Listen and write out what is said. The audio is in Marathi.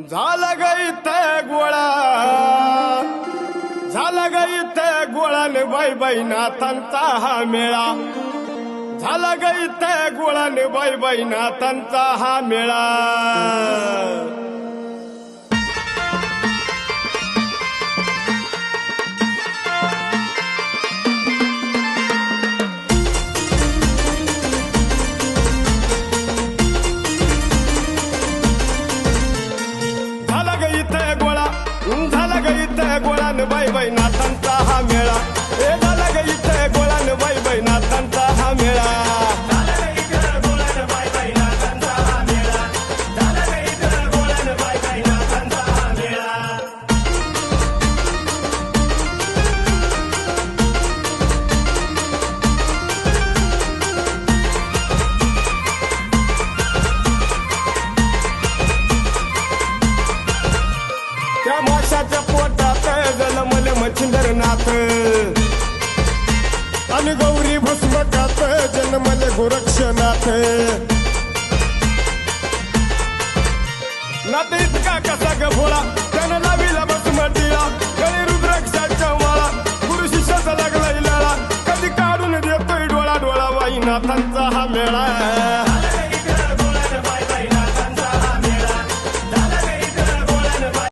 झाला ग इथं गोळा. झाला ग इथं गोळाने बाई बाई नाथांचा हा मेळा. झाला ग इथं गोळाने बाई बाई नाथांचा हा मेळा. गोळान हा मेळा. मच्छिंदर आणि गौरी भस्मकात जन्मले गोरक्षनाथ नात इतका कसा गोळा त्यानं लावीला भस्म भस्मटीला गळी रुद्राक्षाच्या माळा गुरु शिष्याचा लागला इलाळा कधी काढून देतोय डोळा डोळा वाई नाथांचा हा मेळा.